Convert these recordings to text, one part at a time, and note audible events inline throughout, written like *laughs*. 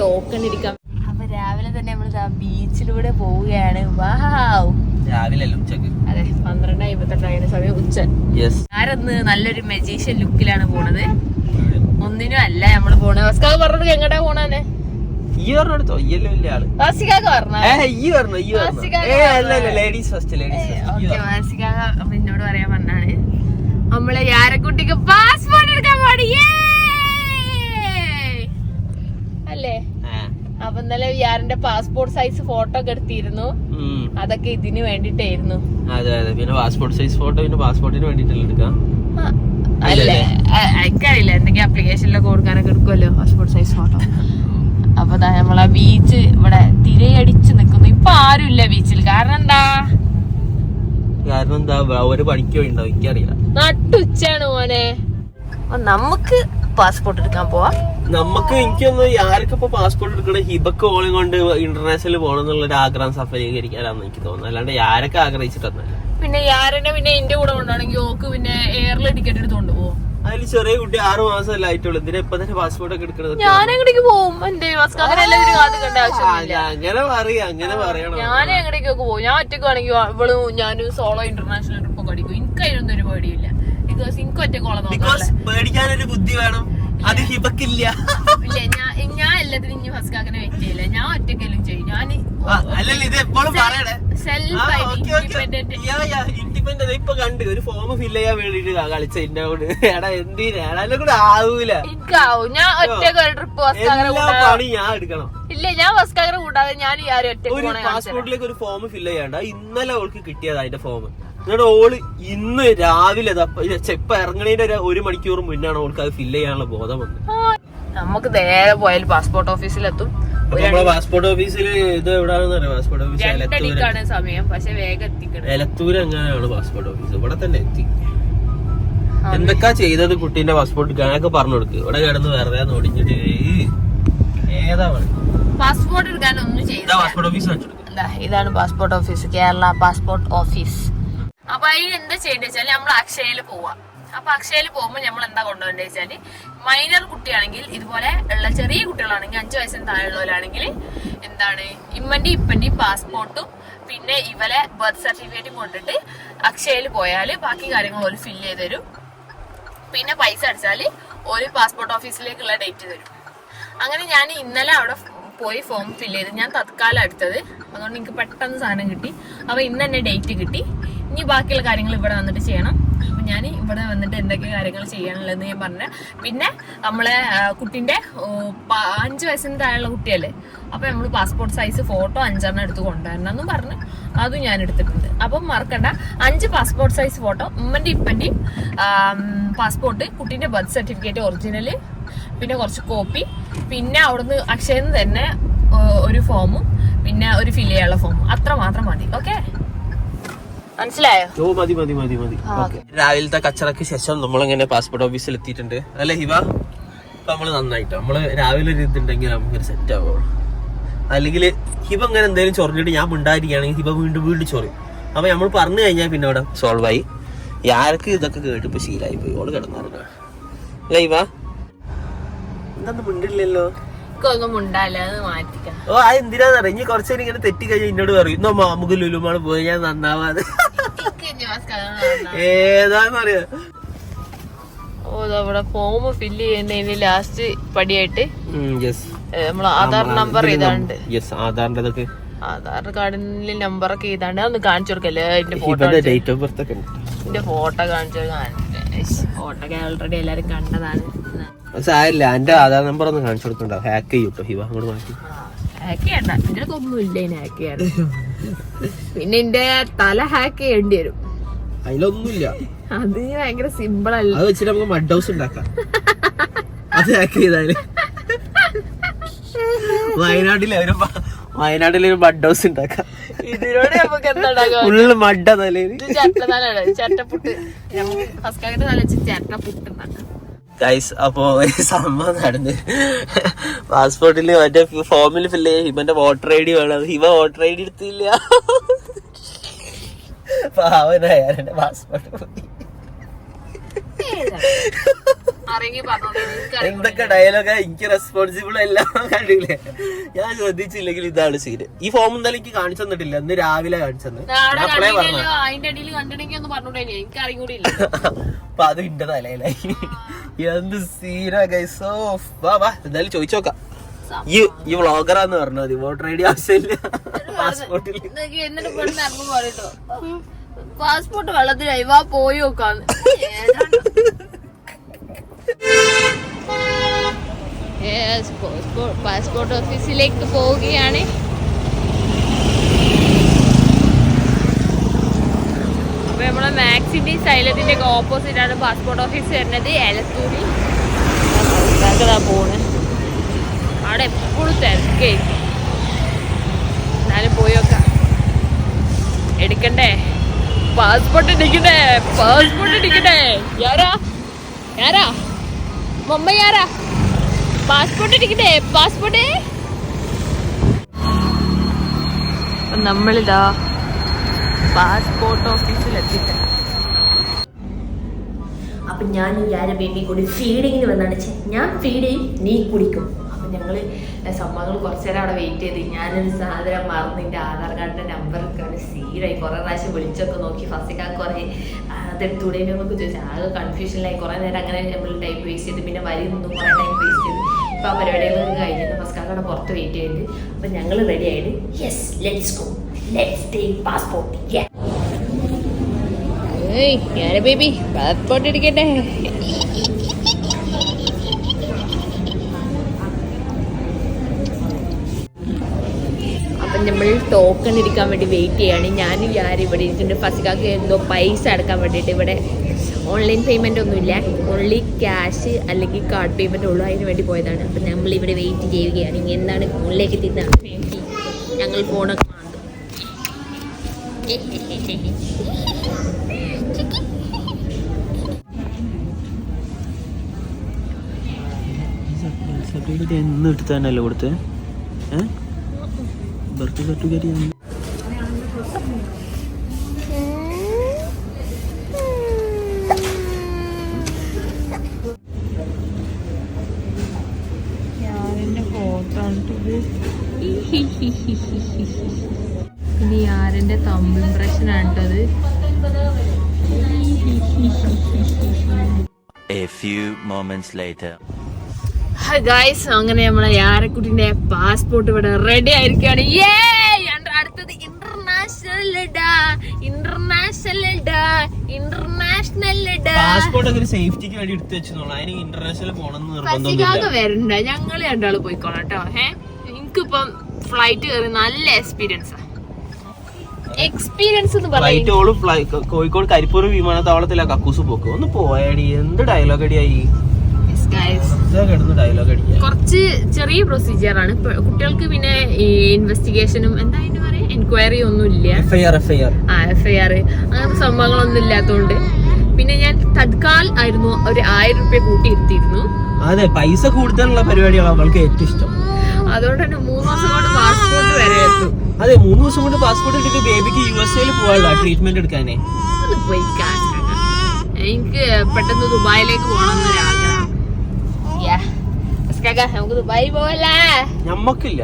Token ഇരിക്കാം. അപ്പൊ രാവിലെ തന്നെ നമ്മൾ ബീച്ചിലൂടെ പോവുകയാണ്. വാവ് രാവിലെ അല്ല ഉച്ചയ്ക്ക്? അതെ പന്ത്രണ്ട് അമ്പത്തെട്ടായിരുന്ന സമയം ഉച്ച യെസ് ആരൊന്ന് നല്ലൊരു മെജീഷ്യൻ ലുക്കിലാണ് പോണത്. ഒന്നിനും അല്ല നമ്മൾ പോണത്. വസ്കാവ് പറഞ്ഞത് എങ്ങടാ പോണേ ഈ പറഞ്ഞെടുത്തോ ഈയല്ലോ വലിയ ആൾ? വാസികാക്ക് പറഞ്ഞ? ഈ പറഞ്ഞു ഈ പറഞ്ഞു? വാസികാക്ക് ladies first ladies first okay വാസികാക അപ്പൊ എന്നോട് പറയാൻ പറഞ്ഞാണ് നമ്മളെ യാരക്കുട്ടിക്ക് പാസ്പോർട്ട് എടുക്കാൻ പാടി അപ്പൊ ഇന്നലെ വിയാറിന്റെ പാസ്പോർട്ട് സൈസ് ഫോട്ടോ ഒക്കെ എടുത്തിരുന്നു. അതൊക്കെ ഇതിന് വേണ്ടിട്ടായിരുന്നു അതെ അതെ. പിന്നെ പാസ്പോർട്ട് സൈസ് ഫോട്ടോ പിന്നെ പാസ്പോർട്ടിന് വേണ്ടിട്ടല്ലേ എടുക്കാം? അല്ലേ എനിക്കറിയില്ല. എന്തെങ്കിലും ആപ്ലിക്കേഷനിലൊക്കെ കൊടുക്കാനൊക്കെ എടുക്കുമല്ലോ പാസ്പോർട്ട് സൈസ് ഫോട്ടോ അപ്പൊ നമ്മളെ ബീച്ച് ഇവിടെ തിരയടിച്ച് നിൽക്കുന്നു ഇപ്പൊ ആരുമില്ല ബീച്ചിൽ കാരണം എന്താ? കാരണം എന്താ? ഒരു പണിക്ക് ഉണ്ടോ എനിക്കറിയില്ല. നട്ടുച്ചയാണ് മോനെ. നമുക്ക് പാസ്പോർട്ട് എടുക്കാൻ പോവാം. നമുക്ക് എനിക്കൊന്ന് ആർക്കും ഇപ്പൊ പാസ്പോർട്ട് എടുക്കണ? ഹിബക്ക് ഓളും കൊണ്ട് ഇന്റർനാഷണൽ പോകണം എന്നുള്ള ഒരു ആഗ്രഹം സഫലീകരിക്കാനാണ് എനിക്ക് തോന്നുന്നത് അല്ലാണ്ട് ആരൊക്കെ ആഗ്രഹിച്ചിട്ടൊന്നല്ല പിന്നെ യാരനെ പിന്നെ എന്റെ കൂടെ കൊണ്ടാണെങ്കിൽ ഓക്ക് പിന്നെ എയറിൽ ടിക്കറ്റ് എടുത്തോണ്ട് പോവും അതിൽ ചെറിയ കുട്ടി ആറ് മാസമല്ല ആയിട്ടുള്ളൂ. ഇതിന് ഇപ്പൊ തന്നെ പാസ്പോർട്ട് ഒക്കെ എടുക്കണത് ഞാൻ എങ്ങടേക്ക് പോകും. എന്റെ അങ്ങനെ എല്ലാവരും കാത്തുക്കേണ്ട ആവശ്യമൊന്നുമില്ല. ആ, അങ്ങനെ പറയാ അങ്ങനെ പറയണം. ഞാൻ എങ്ങടേക്കൊക്കെ പോകും. ഞാൻ ഒറ്റക്കാണെങ്കിൽ ഇവളും ഞാനും സോളോ ഇന്റർനാഷണൽ ട്രിപ്പ് ഒക്കെ അടിക്കും. എനിക്ക് അതിനൊന്നും ഒരു പേടിയില്ല. ബിക്കോസ് എനിക്ക് ഒറ്റക്കോളം ബിക്കോസ് പേടിക്കാനൊരു ബുദ്ധി വേണം. അത് ഹിബക്കില്ല. ഇല്ല ഞാൻ ഞാൻ എല്ലാത്തിനും ഇനി ഫസ്കാക്കിനെ വെയിറ്റ് ചെയ്യില്ല. ഞാൻ ഒറ്റക്കെല്ലാം ചെയ്യും. ഞാൻ അല്ലല്ല ഇത് എപ്പോഴും പറയണേ. സെൽഫ് ആയിട്ട് ഇൻഡിപെൻഡന്റ് ഇൻഡിപെൻഡന്റ് ഇപ്പൊ കണ്ട് ഒരു ഫോം ഫില്ല് ചെയ്യാൻ വേണ്ടിട്ട് കളിച്ച എടാ എന്തിനാ? എടാ എന്നെ കൂടെ ആവൂല. എനിക്കാവും. ഞാൻ ഒറ്റയ്ക്ക് ഒരു ട്രിപ്പ് ഫസ്കാകരെ എല്ലാ പണി ഞാൻ എടുക്കണം. ഇല്ല ഞാൻ ഫസ്കാകരെ കൂടാതെ ഞാൻ ഈ ആരും ഒറ്റ ഒരു പാസ്പോർട്ടിലേക്ക് ഒരു ഫോം ഫില്ല് ചെയ്യാണ്ട്. ഇന്നലെ അവൾക്ക് കിട്ടിയതാ അതിന്റെ ഫോം എന്നിട്ട് ഓൾ ഇന്ന് രാവിലെ ചെപ്പ ഇറങ്ങണേന്റെ ഒരു ഒരു മണിക്കൂർ മുന്നാണ് ഓൾക്ക് അത് ഫില്ല് ചെയ്യാനുള്ള ബോധം വന്നത്. നമുക്ക് നേരെ പോയാൽ പാസ്പോർട്ട് ഓഫീസിലെത്തും പാസ്പോർട്ട് ഓഫീസിൽ ഇത് എവിടെയാണെന്ന് പാസ്പോർട്ട് ഓഫീസ് സമയം. പക്ഷെ വേഗം എത്തിക്കണം. എലത്തൂര് എങ്ങനെയാണ് പാസ്പോർട്ട് ഓഫീസ് ഇവിടെ തന്നെ എത്തി. എന്തൊക്കെയാ ചെയ്തത് കുട്ടീന്റെ പാസ്പോർട്ട് ഞാനൊക്കെ പറഞ്ഞു കൊടുക്ക്. ഇവിടെ കിടന്ന് വെറുതെ ഓടിഞ്ഞിട്ട് ഏതാ? പാസ്പോർട്ട് എടുക്കാൻ ഒന്നും ചെയ്ത പാസ്പോർട്ട് ഓഫീസ് ഇതാണ് passport office Kerala passport office അപ്പൊ അതിന് എന്താ ചെയ്യേണ്ടത് വെച്ചാൽ നമ്മൾ അക്ഷയയിൽ പോവാം. അപ്പൊ അക്ഷയയിൽ പോകുമ്പോൾ നമ്മൾ എന്താ കൊണ്ടുപോകേണ്ടത് വെച്ചാൽ മൈനർ കുട്ടിയാണെങ്കിൽ ഇതുപോലെ ഉള്ള ചെറിയ കുട്ടികളാണെങ്കിൽ അഞ്ചു വയസ്സിന് താഴെയുള്ളവരാണെങ്കിൽ എന്താണ് ഇമ്മന്റെ ഇപ്പന്റെയും പാസ്പോർട്ടും പിന്നെ ഇവരെ ബർത്ത് സർട്ടിഫിക്കറ്റും കൊണ്ടിട്ട് അക്ഷയയിൽ പോയാൽ ബാക്കി കാര്യങ്ങൾ ഒരു ഫില്ല് ചെയ്ത് തരും. പിന്നെ പൈസ അടിച്ചാൽ ഒരു പാസ്പോർട്ട് ഓഫീസിലേക്കുള്ള ഡേറ്റ് തരും. അങ്ങനെ ഞാൻ ഇന്നലെ അവിടെ പോയി ഫോം ഫില്ല് ചെയ്ത്. ഞാൻ തത്കാലം എടുത്തത് അതുകൊണ്ട് എനിക്ക് പെട്ടെന്ന് സാധനം കിട്ടി. അപ്പോൾ ഇന്ന് തന്നെ ഡേറ്റ് കിട്ടി. ഇനി ബാക്കിയുള്ള കാര്യങ്ങൾ ഇവിടെ വന്നിട്ട് ചെയ്യണം. അപ്പം ഞാൻ ഇവിടെ വന്നിട്ട് എന്തൊക്കെ കാര്യങ്ങൾ ചെയ്യാനുള്ളതെന്ന് ഞാൻ പറഞ്ഞ പിന്നെ നമ്മളെ കുട്ടിന്റെ അഞ്ചു വയസ്സിന് താഴെയുള്ള കുട്ടിയല്ലേ? അപ്പോൾ നമ്മൾ പാസ്പോർട്ട് സൈസ് ഫോട്ടോ അഞ്ചെണ്ണം എടുത്ത് കൊണ്ടുവരണം എന്നും പറഞ്ഞ് അതും ഞാൻ എടുത്തിട്ടുണ്ട്. അപ്പം മറക്കണ്ട. അഞ്ച് പാസ്പോർട്ട് സൈസ് ഫോട്ടോ ഉമ്മന്റെ ഇപ്പന്റെയും പാസ്പോർട്ട് കുട്ടീന്റെ ബർത്ത് സർട്ടിഫിക്കറ്റ് ഒറിജിനൽ പിന്നെ കുറച്ച് കോപ്പി പിന്നെ അവിടുന്ന് അക്ഷയിൽ തന്നെ ഒരു ഫോമും പിന്നെ ഒരു ഫില്ല് ചെയ്യാനുള്ള ഫോമും അത്ര മാത്രം മതി. ഓക്കെ മനസ്സിലായോ? ഓ മതി മതി മതി മതി. രാവിലത്തെ കച്ചറക്ക് ശേഷം നമ്മളിങ്ങനെ പാസ്പോർട്ട് ഓഫീസിൽ എത്തിയിട്ടുണ്ട്. അല്ലെ ഹിബ? അപ്പൊ നമ്മൾ നന്നായിട്ട്? നമ്മൾ രാവിലെ ഒരു ഇതുണ്ടെങ്കിൽ നമുക്കൊരു സെറ്റ് ആവുള്ളൂ അല്ലെങ്കിൽ ഹിബ അങ്ങനെ എന്തെങ്കിലും ചൊറിഞ്ഞിട്ട് ഞാൻ മിണ്ടായിരിക്കുകയാണെങ്കിൽ ഹിബ വീണ്ടും വീണ്ടും ചൊറിയും. അപ്പൊ നമ്മൾ പറഞ്ഞു കഴിഞ്ഞാൽ പിന്നെ അവിടെ സോൾവ് ആയി. ആർക്ക് ഇതൊക്കെ കേട്ടിപ്പോ ശീലായി പോയി ഓൾ കിടന്നുറങ്ങുക അല്ലേ ഹിബ? എന്താ മിണ്ടില്ലല്ലോ. ഒന്നും മാറ്റിക്കാം ഓ അത് എന്തിനാന്നറിയ ഇനി കുറച്ചേരം ഇങ്ങനെ തെറ്റി കഴിഞ്ഞാൽ എന്നോട് പറയും ഇന്നോ നമുക്ക് ലുലുമാണ് പോയി ഞാൻ നന്നാവാതെ ഏതാന്നറിയാ ഓ അവിടെ ഫോം ഫില്ല് ചെയ്യുന്നതിന് ലാസ്റ്റ് പടിയായിട്ട് നമ്മൾ ആധാർ നമ്പർ ഇതാണ്ട് ആധാറിന്റെ ആധാർ കാർഡിൽ നമ്പർ ഒക്കെ ഇതാണ്ട് അതൊന്ന് കാണിച്ചു കൊടുക്കല്ലേ ഫോട്ടോ ഡേറ്റ് ഓഫ് ബർത്ത് ഒക്കെ ഫോട്ടോ കാണിച്ചു ഫോട്ടോ ഒക്കെ ഓൾറെഡി എല്ലാരും കണ്ടതാണ്. സാരില്ല എന്റെ ആധാർ നമ്പർ ഒന്ന് കാണിച്ചു കൊടുക്കണ്ട. ഹാക്ക് ചെയ്യൂട്ടോ ഹിവ അങ്ങോട്ട് മാറ്റി. പിന്നെ എന്റെ തല ഹാക്ക് ചെയ്യേണ്ടി വരും. അതിലൊന്നുമില്ല. അത് ഭയങ്കര സിമ്പിൾ അല്ല. അത് വെച്ചിട്ട് നമുക്ക് മഡ് ഹൗസ് ഉണ്ടാക്കാം. അത് ഹാക്ക് ചെയ്താൽ. വയനാട്ടിലെ ഒരു വയനാട്ടിലെ ഒരു മഡ് ഹൗസ് ഉണ്ടാക്കാം. ഇതിനോട് നമുക്ക് എന്താ മഡ തലേ ചട്ട തലയാണ്. ചട്ടപ്പുട്ട് നമുക്ക് ഫസ്കാക്കിന്റെ തല വെച്ച് ചട്ടപ്പുട്ട് ഉണ്ടാക്കാം. ഗൈസ് അപ്പോ സംഭവം നടന്ന്. പാസ്പോർട്ടിൽ മറ്റേ ഫോമിൽ ഫില്ല് ചെയ്യാൻ ഹിമന്റെ വോട്ടർ ഐ ഡി വേണം ഹിമ വോട്ടർ ഐ ഡി എടുത്തില്ല. പാവനായ എന്റെ പാസ്പോർട്ട് പോയി. എന്തൊക്കെ ഡയലോഗാ എനിക്ക് റെസ്പോൺസിബിൾ എല്ലാം കണ്ടില്ലേ? ഞാൻ ശ്രദ്ധിച്ചില്ലെങ്കിൽ ഇതാണ് സീന് ഈ ഫോം എന്തായാലും എനിക്ക് കാണിച്ചു തന്നിട്ടില്ല. ഇന്ന് രാവിലെ കാണിച്ചു അപ്പളേ പറഞ്ഞു അപ്പൊ അത് ഇന്റെ തലയിലായി. എന്ത് സീനാ ഗൈസോ വാ വാ എന്തായാലും ചോദിച്ചോക്കാം. ഈ ഈ വ്ളോഗറാന്ന് പറഞ്ഞു മതി. വോട്ടർ ഐ ഡി ആവശ്യമില്ല. പാസ്പോർട്ടിൽ പാസ്പോർട്ട് വെള്ളത്തിലായി വാ പോയി നോക്കാന്ന്. പാസ്പോർട്ട് ഓഫീസിലേക്ക് പോവുകയാണ്. അപ്പൊ നമ്മളെ മാക്സിന്റെ സൈലത്തിന്റെ ഒക്കെ ആണ് പാസ്പോർട്ട് ഓഫീസ് വരുന്നത് എലത്തൂരി. പോണ്. അവിടെ എപ്പോഴും തിരക്കായിരിക്കും എന്നാലും പോയി നോക്കാം. എടുക്കണ്ടേ? പാസ്പോർട്ട് എടുക്കണ്ടേ പാസ്പോർട്ട് എടുക്കണ്ടേ യാരാ? യാരാ? മമ്മ യാരാ? പാസ്പോർട്ട് എടുക്കണ്ടേ പാസ്പോർട്ട് നമ്മളിതാ പാസ്പോർട്ട് ഓഫീസിൽ എത്തിയിട്ട് അപ്പം ഞാൻ യാര ബേബി കൂടി ഫീഡിങ്ങിന് വന്നാണ് ഞാൻ ഫീഡ് ചെയ്യും നീ കുടിക്കും. അപ്പൊ ഞങ്ങൾ സമ്മകൾ കുറച്ചു നേരം അവിടെ വെയിറ്റ് ചെയ്ത്. ഞാനൊരു സാധനം മറന്ന് എന്റെ ആധാർ കാർഡിന്റെ നമ്പർ സീരായി കുറെ പ്രാവശ്യം വിളിച്ചൊക്കെ നോക്കി. ഫസ്റ്റ് കുറെ അതെടുത്തൂടെ? നമുക്ക് ചോദിച്ചാൽ ആകെ കൺഫ്യൂഷനിലായി കുറെ നേരം അങ്ങനെ നമ്മൾ ടൈപ്പ് വേസ്റ്റ് ചെയ്ത്. പിന്നെ വരി നിന്നും കുറെ ടൈം വേസ്റ്റ് ചെയ്ത്. ഇപ്പൊ ആ പരിപാടികളൊക്കെ കഴിഞ്ഞിട്ട് ഫസ്കാക്കടെ പുറത്ത് വെയിറ്റ് ചെയ്തിട്ട് അപ്പം ഞങ്ങൾ റെഡി ആയിട്ട് yes let's go let's take passport hey baby passport എടുക്കട്ടെ. അപ്പം നമ്മൾ ടോക്കൺ എടുക്കാൻ വേണ്ടി വെയിറ്റ് ചെയ്യാണ്. ഞാനും ഞാനും ഇവിടെ ഇരിക്കുന്നുണ്ട്. ഫസിക്കാക്ക് എന്തോ പൈസ അടക്കാൻ വേണ്ടിയിട്ട് ഇവിടെ ഓൺലൈൻ പേയ്മെന്റ് ഒന്നുമില്ല. ഓൺലി ക്യാഷ് അല്ലെങ്കിൽ കാർഡ് പേയ്മെന്റ് ഉള്ളൂ. അതിന് വേണ്ടി പോയതാണ്. അപ്പം നമ്മൾ ഇവിടെ വെയിറ്റ് ചെയ്യുകയാണ്. ഇനി എന്താണ് ഫോണിലേക്ക് തിന്നാണ് ഞങ്ങൾ ഫോണൊക്കെ സർട്ടിഫിക്കറ്റ് എന്ന് എടുത്താനല്ലോ കൊടുത്തേ ബർത്ത് സർട്ടിഫിക്കറ്റ് *laughs* ഇനി ആരന്റെ തമ്പ് ഇംപ്രഷൻ ആണിട്ടത് A few moments later. Guys അങ്ങനെ നമ്മളെ യാരക്കുട്ടിന്റെ പാസ്പോർട്ട് ഇവിടെ റെഡി ആയിരിക്കുകയാണ്. ഏ അടുത്തത് ഇന്റർനാഷണൽ ഡാ ഇന്റർനാഷണൽ ഡാ ഇന്റർനാഷണൽ ഡാ പാസ്പോർട്ട് സേഫ്റ്റിക്ക് വേണ്ടി എടുത്തു വെച്ചോളൂ അതിന് ഇന്റർനാഷണൽ പോകണമെന്ന് നിർബന്ധം വരണ്ട. ഞങ്ങൾ രണ്ടാൾ പോയിക്കോളാം കേട്ടോ. ഏ? എനിക്കിപ്പം ഫ്ലൈറ്റ് കയറി നല്ല എക്സ്പീരിയൻസ് എക്സ്പീരിയൻസ് എന്ന് ഫ്ലൈറ്റ് ഓളും കോഴിക്കോട് കരിപ്പൂർ വിമാനത്താവളത്തിലാ കക്കൂസ് പോക്ക്. ഒന്ന് പോയാടി എന്ത് ഡയലോഗ് അടിയായി? കുറച്ച് ചെറിയ പ്രൊസീജിയർ ആണ്. കുട്ടികൾക്ക് പിന്നെ ഈ ഇൻവെസ്റ്റിഗേഷനും എന്താ പറയാ? എൻക്വയറി ഒന്നും ഇല്ല. ആ എഫ്ഐആർ അങ്ങനത്തെ സംഭവങ്ങളൊന്നും ഇല്ലാത്തോണ്ട്. പിന്നെ ഞാൻ തത്കാൽ ആയിരുന്നു ഒരു ആയിരം റുപ്യ കൂട്ടിയിരുത്തിയിരുന്നു. അതെ പൈസ കൂടുതലുള്ള പരിപാടികളാണ് അവൾക്ക് ഏറ്റവും ഇഷ്ടം. അതുകൊണ്ട് തന്നെ മൂന്ന് മാസം കൊണ്ട് പാസ്പോർട്ട് വരെ എത്തും. അതെ മൂന്ന് ദിവസം കൊണ്ട് പാസ്പോർട്ട് എടുത്തിട്ട് ബേബിക്ക് യു എസ് എയിൽ പോകാനുള്ള ട്രീറ്റ്മെന്റ് എടുക്കാനേ. എനിക്ക് പെട്ടെന്ന് ദുബായിലേക്ക് പോകണം നമുക്ക് ദുബായി പോവല്ലേ? നമ്മക്കില്ല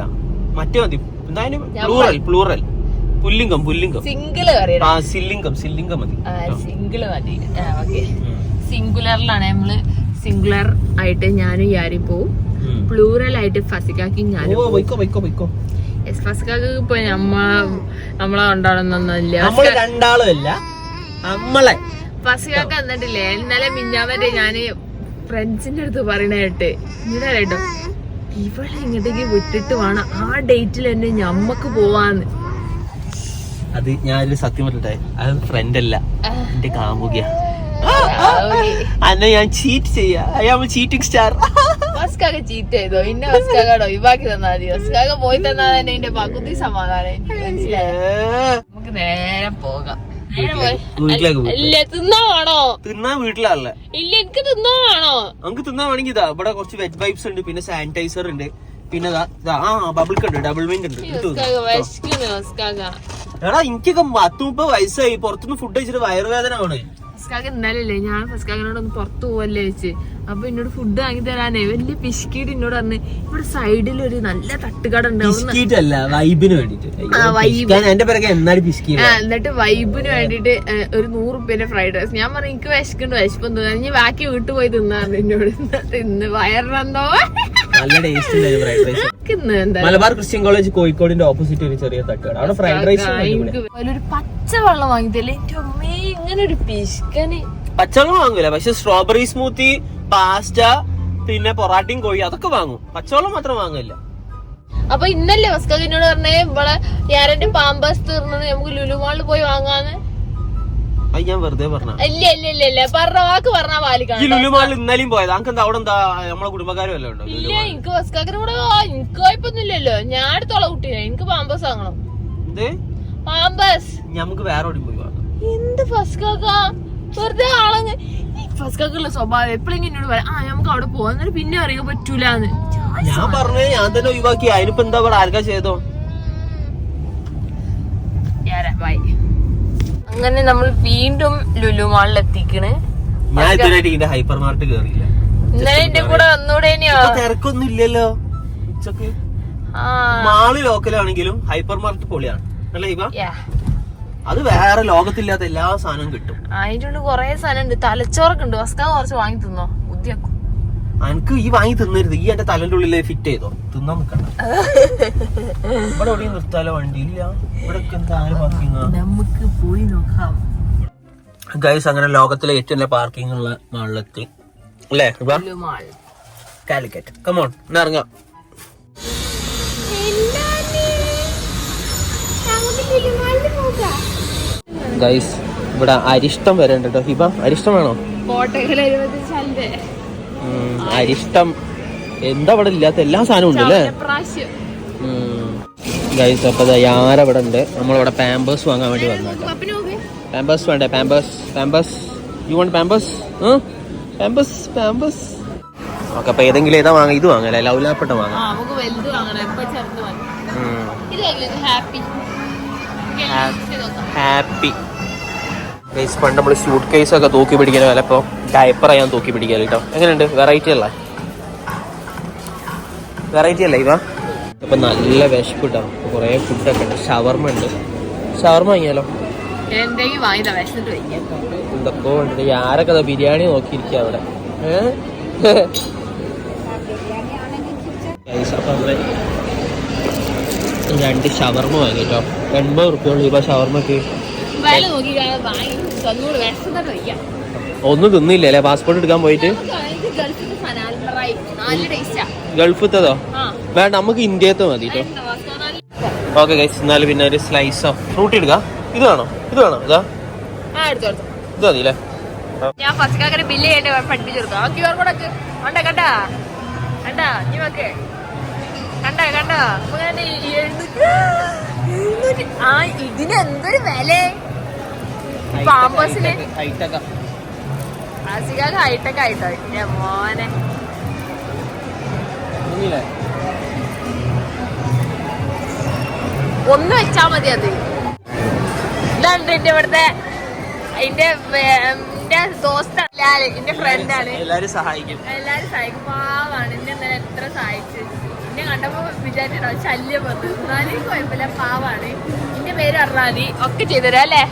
മറ്റേ മതി. എന്തായാലും പ്ലൂറൽ പ്ലൂറൽ പുല്ലിംഗം പുല്ലിംഗം. സിംഗിൾ ആ സില്ലിംഗം സില്ലിംഗം മതി. സിംഗിൾ മതി. ഓക്കെ. സിംഗുലറിലാണ് നമ്മൾ സിംഗുലർ ആയിട്ട് ഞാനും യാരി പോവും. പ്ലൂറൽ ആയിട്ട് ഫസിക്കാക്കി ഞാനും ഇപ്പൊ നമ്മ നമ്മളെ കൊണ്ടാടുന്നൊന്നുമില്ല നമ്മൾ എന്നിട്ടില്ലേ ഇന്നലെ മിഞ്ഞാമറ്റേ ഞാൻ ഫ്രണ്ട്സിന്റെ അടുത്ത് പറയണ കേട്ട്. ഇങ്ങനെ കേട്ടോ. ഇവളെ ഇങ്ങോട്ടേക്ക് വിട്ടിട്ട് വേണം. ആ ഡേറ്റിൽ തന്നെ ഞമ്മക്ക് പോവാന്ന്. അത് ഞാനൊരു സത്യം പറഞ്ഞിട്ടേ അത് ഫ്രണ്ട് അല്ല. എന്റെ കാമുകിയ. അന്നെ ഞാൻ ചീറ്റ് ചെയ്യാ. ഐ ആം ചീറ്റിംഗ് സ്റ്റാർ ഫസ്കാക ചീറ്റ് ചെയ്തോ? ഇന്നെ ഫസ്കാകടോ ഒഴിവാക്കി തന്നാ മതി. ഫസ്കാക പോയി തന്നാ തന്നെ എന്റെ പകുതി സമാധാനം എനിക്ക് മനസ്സിലായി? നമുക്ക് നേരെ പോകാം. ഇല്ല തിന്നാ വേണോ? വീട്ടിലല്ല. ഇല്ല എനിക്ക് തിന്നാ വേണോ? നമുക്ക് തിന്നാ വേണമെങ്കിൽ ഇതാ ഇവിടെ കുറച്ച് വെജ് വൈബ്സ് ഉണ്ട് പിന്നെ സാനിറ്റൈസർ ഉണ്ട് പിന്നെ ആ ബബിൾ ഉണ്ട് ഡബിൾ മിന്റ് ഉണ്ട്. വസ്കാക എടാ എനിക്കൊക്കെ പത്ത് മുപ്പത് വയസ്സായി. പുറത്തുനിന്ന് ഫുഡ് കഴിച്ചിട്ട് വയറുവേദന ആണ് ഫസ്കാക്ക് ഇന്നലല്ലേ? ഞാൻ ഫസ്കാക്കിനോട് ഒന്ന് പുറത്തു പോവല്ലേ വെച്ച് അപ്പൊ എന്നോട് ഫുഡ് വാങ്ങി തരാനേ. വലിയ പിശുക്കിയിട്ട് എന്നോട് പറഞ്ഞു ഇവിടെ സൈഡിൽ ഒരു നല്ല തട്ടുകട ഉണ്ട് ബിസ്ക്കറ്റ് എന്നിട്ട് വൈബിന് വേണ്ടിട്ട് ഒരു നൂറ് റുപ്യന്റെ ഫ്രൈഡ് റൈസ് ഞാൻ പറഞ്ഞു എനിക്ക് വിശക്കുണ്ട് വിശപ്പൊന്നും ഞാൻ ബാക്കി വീട്ടിൽ പോയി തിന്നാറ് എന്നോട് തിന്ന് വയറിനെന്തോ? നല്ല ടേസ്റ്റ് ഉണ്ടായിരുന്നു ഫ്രൈഡ് റൈസ് ഇന്ന് മലബാർ ക്രിസ്ത്യൻ കോളേജ് കോഴിക്കോടിന്റെ ഓപ്പോസിറ്റ് ഒരു ചെറിയ തട്ടുകട അവിടെ ഫ്രൈഡ് റൈസ് പച്ചവെള്ളം ഒരു പച്ച വാങ്ങിയതല്ലേ? എന്റെ അമ്മേ ഇങ്ങനെ ഒരു പിശുക്കന് പച്ചവെള്ളം വാങ്ങൂല പക്ഷെ സ്ട്രോബെറി സ്മൂത്തി പാസ്റ്റ പിന്നെ പൊറാട്ടയും കോഴി അതൊക്കെ വാങ്ങും. പച്ചവെള്ളം മാത്രം വാങ്ങില്ല അപ്പൊ ഇന്നല്ലേ വസ്കാക്ക് എന്നോട് പറഞ്ഞേ ഇവിടെ ഞാനെന്റെ പാമ്പാസ് തീർന്നത് നമുക്ക് ലുലുമാളിൽ പോയി വാങ്ങാന്ന്. അത് ഞാൻ വെറുതെ പറഞ്ഞ ഇല്ല ഇല്ല ഇല്ല ഇല്ല. പറഞ്ഞ വാക്ക് പറഞ്ഞാ ഈ പാലിക്കണം ലുലുമാളിൽ ഇന്നലെയും പോയത്. നമുക്ക് എന്താ അവിടെ എന്താ നമ്മളെ കുടുംബക്കാരും അല്ലേ ഉണ്ടോ? ഇല്ല എനിക്ക് വസ്കാക്കിന് കൂടെ എനിക്ക് കുഴപ്പമൊന്നുമില്ലല്ലോ ഞാൻ അടുത്തുള്ള കുട്ടീനെ. എനിക്ക് പാമ്പസ് വാങ്ങണം. എന്ത്? പാമ്പേഴ്സ് നമുക്ക് വേറെ എവിടെയും പോയി വാങ്ങാം. എന്ത് ഫസ്കാക്ക വെറുതെ ആളങ്ങ്. ഫസ്കാക്കുള്ള സ്വഭാവം എപ്പോഴെങ്കിലും എന്നോട് പറയാം ആ നമുക്ക് അവിടെ പോവാം. എന്നിട്ട് പിന്നെ അറിയാൻ പറ്റൂലെന്ന്. ഞാൻ പറഞ്ഞേ ഞാൻ തന്നെ ഒഴിവാക്കി. അതിനിപ്പോ എന്താ പറയാ ആർക്കാ ചെയ്തോ അങ്ങനെ നമ്മൾ വീണ്ടും ലുലു മാളിൽ എത്തിക്കണ് ഞാൻ ഇതുവരെയായിട്ട് ഇതിന്റെ ഹൈപ്പർ മാർട്ട് കയറിയില്ല ഇന്നലെ എന്റെ കൂടെ വന്നൂടെ ഇപ്പൊ തിരക്കൊന്നും ഇല്ലല്ലോ. ഉച്ചയ്ക്ക്. മാൾ ലോക്കലാണെങ്കിലും ഹൈപ്പർ മാർട്ട് പൊളിയാണ്. അല്ലേ ഇവ. അത് വേറെ ലോകത്തില്ലാത്ത എല്ലാ സാധനവും കിട്ടും. അതിന്റെ കൊറേ സാധനം ഉണ്ട് തലച്ചോറൊക്കെ ഉണ്ട്. വസ്ക കുറച്ച് വാങ്ങി തിന്നോ. ബുദ്ധിയാക്കും. എനിക്ക് ഈ വാങ്ങി തിന്നരുത്. ഈ എന്റെ തലന്റെ ഉള്ളിൽ ഫിറ്റ് ചെയ്തോ. തിന്നാൻ നിക്കണ്ട. ഇവിടെ എവിടെയും നിർത്താലോ? വണ്ടി ഇല്ല ഇവിടെ നമുക്ക് പോയി നോക്കാം. ഗൈസ് അങ്ങനെ ലോകത്തിലെ ഏറ്റവും നല്ല പാർക്കിംഗ് ഉള്ള മാളിലെത്തി. അല്ലേ കാലിക്കറ്റ് കമോൺ ഇറങ്ങാം. ഗൈസ് ഇവിടെ അരിഷ്ടം വരണ്ടോ ഹിബ അരിഷ്ടമാണോ വേണോ? കോട്ടകൽ അരിഷ്ടം. എന്താ അവിടെ ഇല്ലാത്ത എല്ലാ സാധനവും ഉണ്ട് അല്ലേ? ഗൈസ് അപ്പൊ യാര ഇവിടെ ഉണ്ട്. നമ്മളിവിടെ പാമ്പേഴ്സ് വാങ്ങാൻ വേണ്ടി വന്നു പാമ്പേഴ്സ് വേണ്ടേ? Pampers Pampers you want Pampers Pampers Pampers okay അപ്പൊ ഏതെങ്കിലും ഏതാ വാങ്ങാം ഇത് വാങ്ങല്ലേ ലൗലാപ്പെട്ട വാങ്ങി ഹാപ്പി ഹാപ്പി ഗൈസ് പണ്ട് നമ്മൾ സ്യൂട്ട് കേസ് ഒക്കെ തൂക്കി പിടിക്കുന്ന പോലെ ഇപ്പോൾ ഡയപ്പർ ചെയ്യാൻ തൂക്കി പിടിക്കാൻ കേട്ടോ എങ്ങനെയുണ്ട്? വെറൈറ്റി അല്ല? വെറൈറ്റി അല്ല ഇവ? ഇപ്പൊ നല്ല വിശപ്പ് കിട്ടാം കുറേ ഫുഡൊക്കെ ഉണ്ട്. ഷവർമ ഉണ്ട്. ഷവർമ വാങ്ങിയാലോ? എന്തൊക്കെ ഉണ്ട്? ആരൊക്കെ ബിരിയാണി നോക്കിയിരിക്കുക അവിടെ? അപ്പൊ നമ്മൾ രണ്ട് ഷവർമ വാങ്ങിട്ടോ എൺപത് റുപ്യുള്ള ഇപ്പൊ ഷവർമക്ക് ഒന്നും തിന്നില്ല അല്ലേ പാസ്പോർട്ട് എടുക്കാൻ പോയിട്ട്? ഗൾഫത്തതോ വേണ്ട നമുക്ക് ഇന്ത്യത്തെ മതി കേട്ടോ ഓക്കെ ഗൈസ് എന്നാലും പിന്നെ ഒരു സ്ലൈസോ ഫ്രൂട്ടി എടുക്കാം. ഇത് വേണോ? ഇത് വേണോ? ഇതാ. ഇത് മതി അല്ലേ ഞാൻ ഫസ്റ്റ് ബില്ല് ചെയ്യേണ്ടി പഠിപ്പിച്ചു കൊടുക്കാം ആ ക്യു ആർ കോഡ് ഒക്കെ. കണ്ട കണ്ടാ? കണ്ടാ? നീ കണ്ട കണ്ട? എഴുന്നൂറ്റി ആ ഇതിന് എന്തൊരു വില പാമ്പേഴ്സിന് ആസികാക്ക് ഹൈടെക് ആയിട്ടോ എന്റെ മോനെ. ഒന്നില്ലേ ഒന്ന് വെച്ചാ മതി അത്. ഇതാണ് എന്റെ ഇവിടുത്തെ എന്റെ എന്റെ ദോസ്തല്ല ലാൽ എന്റെ ഫ്രണ്ടാണ് എല്ലാരും സഹായിക്കും. എല്ലാരും സഹായിക്കും. പാവാണ്. എന്നെ ഇന്നലെ എത്ര സഹായിച്ചു. എന്നെ കണ്ടപ്പോ വിചാരിച്ചിട്ടോ ശല്യം വന്നു എന്നാലും കുഴപ്പമില്ല പാവാണ്. എന്റെ പേര് പറഞ്ഞാൽ ഒക്കെ ചെയ്തുതരാം അല്ലേ?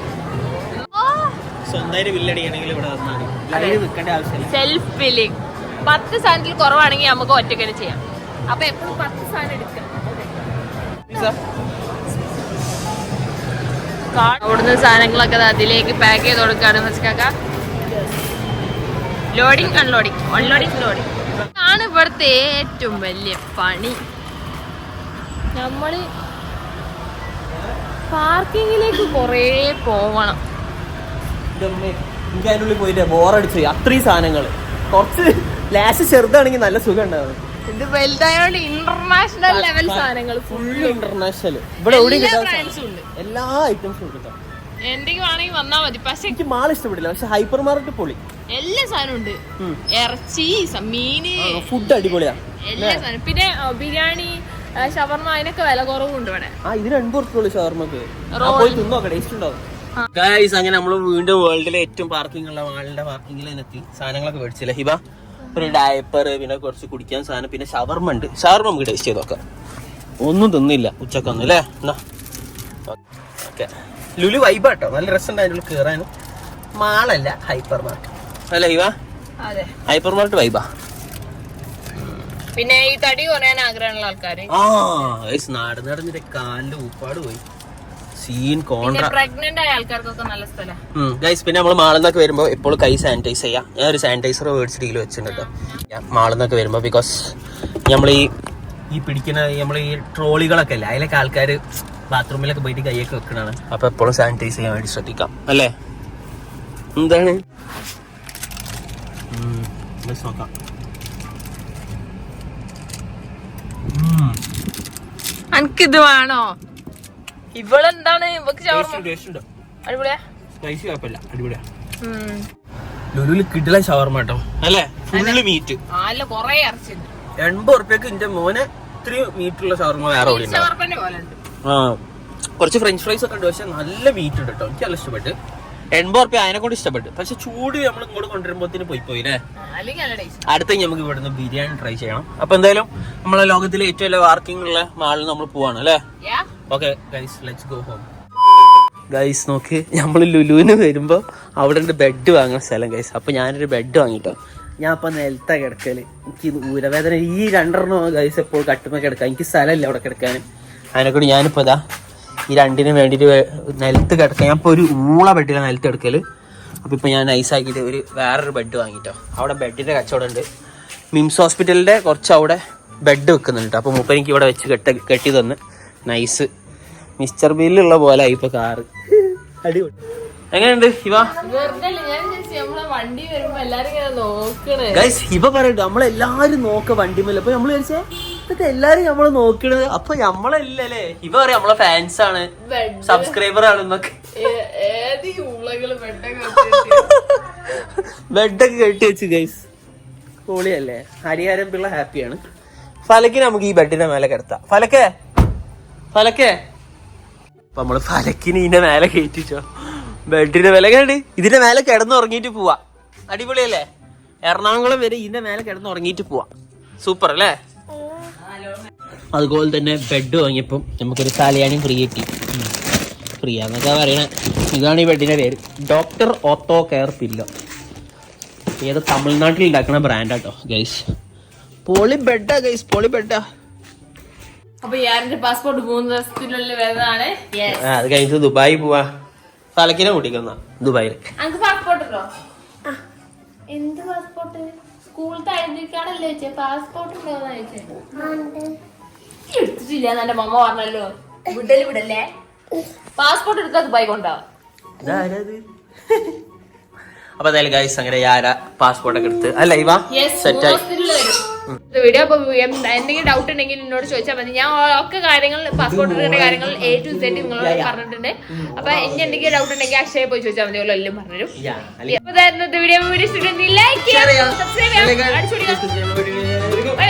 സ്വന്തമായിട്ട് ബില്ലടിക്കണമെങ്കിൽ ഇവിടെ വന്നാൽ ലൈന് നിൽക്കേണ്ട ആവശ്യമില്ല. സെൽഫ് ഫീലിംഗ് പത്ത് സാധനത്തിൽ കുറവാണെങ്കിൽ നമുക്ക് ഒറ്റക്കനെ ചെയ്യാം. അപ്പൊ എപ്പോഴും പത്ത് സാധനം എടുക്കാം. അവിടുന്ന് സാധനങ്ങളൊക്കെ അതിലേക്ക് പാക്ക് ചെയ്ത് കൊടുക്കാണ് ഫസ്കാക്ക ലോഡിങ് അൺലോഡിങ് അൺലോഡിങ് ലോഡിങ് ആണ് ഇവിടുത്തെ ഏറ്റവും വലിയ പണി. നമ്മൾ പാർക്കിങ്ങിലേക്ക് കുറേ പോവണം. എനിക്ക് അതിനുള്ളിൽ പോയിട്ട് ബോറടിച്ചു അത്രയും സാധനങ്ങൾ കുറച്ച് ലാസ്റ്റ് ചെറുതാണെങ്കിൽ നല്ല സുഖം ഉണ്ടാവും ഇത് വലുതായോണ്ട് ഇന്റർനാഷണൽ ലെവൽ സാധനങ്ങൾ ഫുൾ ഇന്റർനാഷണൽ ഇവിടെ എവിടെയും ഉണ്ട്. എല്ലാ ഐറ്റംസും കിട്ടാം. എന്തെങ്കിലും ആണെങ്കിൽ വന്നാ മതി. പക്ഷെ എനിക്ക് മാൾ ഇഷ്ടപ്പെട്ടില്ല പക്ഷെ ഹൈപ്പർ മാർക്കറ്റ് പൊളി. എല്ലാ സാധനവും ഉണ്ട്. ഇറച്ചി മീന് ഫുഡ് അടിപൊളിയാ. എല്ലാ സാധനം പിന്നെ ബിരിയാണി ഷവർമ അതിനൊക്കെ വില കുറവുണ്ട് ഇവിടെ. ആ ഇതിന് എൺപത് ഉറുപ്പുള്ളൂ ഷവർമ്മക്ക്. പോയി തിന്നോക്കെ ടേസ്റ്റ് ഉണ്ടാവും. ഗൈസ് അങ്ങനെ നമ്മൾ വീണ്ടും വേൾഡിലെ ഏറ്റവും പാർക്കിംഗ് ഉള്ള വാളിന്റെ പാർക്കിംഗിൽ എത്തി. സാധനങ്ങളൊക്കെ മേടിച്ചില്ല ഹിബ? ഒരു ഡയപ്പർ പിന്നെ കുറച്ച് കുടിക്കാൻ സാധനം പിന്നെ ഷവർമ ഉണ്ട്. ഷവർമ നമുക്ക് ടേസ്റ്റ് ചെയ്ത് നോക്കാം. ഒന്നും തിന്നില്ല ഉച്ചക്കൊന്നും അല്ലേ? എന്നാ. ഓക്കെ ലുലു വൈബാട്ടോ നല്ല രസമുണ്ട് അതിനുള്ളിൽ കയറാനും മാളല്ല ഹൈപ്പർ മാർക്കറ്റ് അല്ലേ ഹിബ? ഹൈപ്പർ മാർക്കറ്റ് വൈബാ പിന്നെ ഈ തടി കുറയാൻ ആഗ്രഹമുള്ള ആൾക്കാർ ആ നാട് നടന്നിട്ട് കാലിന്റെ ഉപ്പാട് പോയി. സീൻ കോൺട്രാ പ്രഗ്നന്റ് ആയ ആൾക്കാർക്കൊക്കെ നല്ല സ്ഥലം. ഗൈസ് പിന്നെ നമ്മൾ മാളിൽ നിന്നൊക്കെ വരുമ്പോൾ എപ്പോഴും കൈ സാനിറ്റൈസ് ചെയ്യാം. ഞാൻ ഒരു സാനിറ്റൈസർ മേടിച്ചിട്ട് ഇതിൽ വെച്ചിട്ടുണ്ട് കേട്ടോ മാളിൽ നിന്നൊക്കെ വരുമ്പോൾ ബിക്കോസ് നമ്മൾ ഈ ഈ പിടിക്കുന്ന നമ്മൾ ഈ ട്രോളികളൊക്കെ അല്ലേ അതിലൊക്കെ ആൾക്കാർ ബാത്റൂമിലൊക്കെ പോയിട്ട് കൈയൊക്കെ വെക്കണതാണ്. അപ്പൊ എപ്പോഴും സാനിറ്റൈസ് ചെയ്യാൻ വേണ്ടി ശ്രദ്ധിക്കാം. അല്ലേ? എന്താണ്? നോക്കാം. എനിക്കിത് വേണോ? ഇവളെന്താണ്? ഇവക്ക് അടിപൊളിയാ? അടിപൊളിയാ. ലുലുവിൽ കിടില ഷവർമ കേട്ടോ. അല്ലേ? ഫുള്ള് മീറ്റ് നല്ല കൊറേ ഇറച്ചിണ്ട് എൺപത് ഉറുപ്പ്യക്ക് എന്റെ മോനെ ഇത്രയും മീറ്റുള്ള ഷവർമ വേറെ ആ. കുറച്ച് ഫ്രഞ്ച് ഫ്രൈസ് ഒക്കെ ഉണ്ട് പക്ഷെ നല്ല മീറ്റ് ഉണ്ട് കേട്ടോ. എനിക്ക് നല്ല ഇഷ്ടപ്പെട്ട്. എൺപത് ഉറുപ്പ്യ അതിനെ കൊണ്ട് ഇഷ്ടപ്പെട്ടു. പക്ഷെ ചൂട് നമ്മൾ ഇങ്ങോട്ട് കൊണ്ടുവരുമ്പോത്തിന് പോയി പോയി അല്ലേ? ആ, അല്ലെങ്കിൽ അടുത്ത നമുക്ക് ഇവിടുന്ന് ബിരിയാണി ട്രൈ ചെയ്യണം. അപ്പൊ എന്തായാലും നമ്മളെ ലോകത്തിലെ ഏറ്റവും വലിയ വാർക്കിംഗ് ഉള്ള മാളിൽ നമ്മൾ പോവാണ് അല്ലേ? Yeah okay guys let's go home guys നോക്ക് നമ്മൾ ലുലുവിന് വരുമ്പോൾ അവിടെ ഒരു ബെഡ് വാങ്ങുന്ന സ്ഥലം ഗൈസ് അപ്പോൾ ഞാനൊരു ബെഡ് വാങ്ങിട്ടോ. ഞാൻ അപ്പം നിലത്താണ് കിടക്കൽ എനിക്ക് ഊരവേദന ഈ രണ്ടെണ്ണം ഗൈസ് എപ്പോൾ കട്ടുമ്പോൾ കിടക്കാം എനിക്ക് സ്ഥലമില്ല അവിടെ കിടക്കാൻ അതിനെക്കൂടി ഞാനിപ്പോൾ ഇതാ ഈ രണ്ടിന് വേണ്ടിയിട്ട് നിലത്ത് കിടക്കാം ഞാൻ ഇപ്പോൾ ഒരു ഊള ബെഡിലാണ് നിലത്ത് കിടക്കൽ അപ്പോൾ ഇപ്പോൾ ഞാൻ നൈസാക്കിയിട്ട് ഒരു വേറൊരു ബെഡ് വാങ്ങിട്ടോ. അവിടെ ബെഡിന്റെ കച്ചവടം ഉണ്ട് മിംസ് ഹോസ്പിറ്റലിന്റെ കുറച്ച് അവിടെ ബെഡ് വെക്കുന്നുണ്ട് അപ്പോൾ മുപ്പനിക്ക് ഇവിടെ വെച്ച് കെട്ട കെട്ടി തന്ന്. നൈസ് മിസ്റ്റർ ബില്ലുള്ള പോലെ ഇപ്പൊ കാറ് അടിപൊളി. എങ്ങനെയുണ്ട് ഹിവ ഗൈസ് ഹിവ പറയട്ടെ നമ്മളെല്ലാരും നോക്ക വണ്ടിമല്ല അപ്പൊ നമ്മൾ വിചാരിച്ചേ ഇതൊക്കെ എല്ലാരും നമ്മൾ നോക്കണത്. അപ്പൊ നമ്മളല്ലല്ലേ? ഹിവ പറയാ നമ്മളെ ഫാൻസ് ആണ് സബ്സ്ക്രൈബർ ബെഡൊക്കെ ബെഡൊക്കെ കെട്ടി വെച്ച് ഗൈസ് പൊളിയല്ലേ? ഹരിഹരൻ പിള്ള ഹാപ്പിയാണ് ഫലക്കിന് നമുക്ക് ഈ ബെഡിന്റെ മേലെ കിടത്താം. ഫലക്കേ? ഫലക്കേ? അപ്പൊ നമ്മൾ ഫലക്കിന് ഇതിന്റെ മേലെ കയറ്റിച്ചോ. ബെഡിന്റെ മേലെ കണ്ട് ഇതിന്റെ മേലെ കിടന്ന് ഉറങ്ങിയിട്ട് പോവാ. അടിപൊളിയല്ലേ? എറണാകുളം വരെ ഇതിന്റെ മേലെ കിടന്ന് ഉറങ്ങിയിട്ട് പോവാ. സൂപ്പർ അല്ലേ? അതുപോലെ തന്നെ ബെഡ് വാങ്ങിയപ്പം നമുക്കൊരു തലയാണി ഫ്രീ കിട്ടി. ഫ്രീ ആന്നൊക്കെ പറയണേ. ഇതാണ് ഈ ബെഡിന്റെ പേര്. ഡോക്ടർ ഓട്ടോ കെയർ പില്ലോ ഏത് തമിഴ്നാട്ടിൽ ഉണ്ടാക്കുന്ന ബ്രാൻഡാട്ടോ ഗൈസ് പൊളി ബെഡാ ഗൈസ് പൊളി ബെഡാ അപ്പൊ പാസ്പോർട്ട് മൂന്ന് ദിവസത്തിനുള്ളിൽ വരുന്നതാണ്. ആ, അത് കഴിഞ്ഞിട്ട് ദുബായി പോവാ. തലക്കിനെ കൂട്ടിക്കുന്ന ദുബായിൽ അനക്ക് പാസ്പോർട്ട് ഉണ്ടോ? എന്ത് പാസ്പോർട്ട് സ്കൂളത്തെ ചോദിച്ചേ പാസ്പോർട്ട് ഉണ്ടോന്നാ ചോദിച്ചേ. ഈ എടുത്തിട്ടില്ല എന്ന് എന്റെ മമ്മ പറഞ്ഞല്ലോ. വിടൽ വിടല്ലേ? പാസ്പോർട്ട് ദുബായി അപ്പൊ എന്തായാലും ഗൈസ് അങ്ങനെ യാര പാസ്പോർട്ട് ഒക്കെ എടുത്ത് അല്ല ഇവ? യെസ് സെറ്റ് ആയി. വീഡിയോ അപ്പൊ എന്ത് എന്തെങ്കിലും ഡൗട്ട് ഉണ്ടെങ്കിൽ എന്നോട് ചോദിച്ചാൽ മതി. ഞാൻ ഒക്കെ കാര്യങ്ങൾ പാസ്പോർട്ട് ഇടേണ്ട കാര്യങ്ങൾ എ ടു സെറ്റ് നിങ്ങളോട് പറഞ്ഞിട്ടുണ്ട്. അപ്പൊ ഇനി എന്തെങ്കിലും ഡൗട്ട് ഉണ്ടെങ്കിൽ അക്ഷയ പോയി ചോദിച്ചാൽ മതി. എല്ലാം പറഞ്ഞു ഇന്നത്തെ അപ്പൊ വീഡിയോ വീഡിയോ ലൈക്ക് ചെയ്യാം. സബ്സ്ക്രൈബ് ചെയ്യാം. അടിച്ചുപിടിക്കാം ബൈ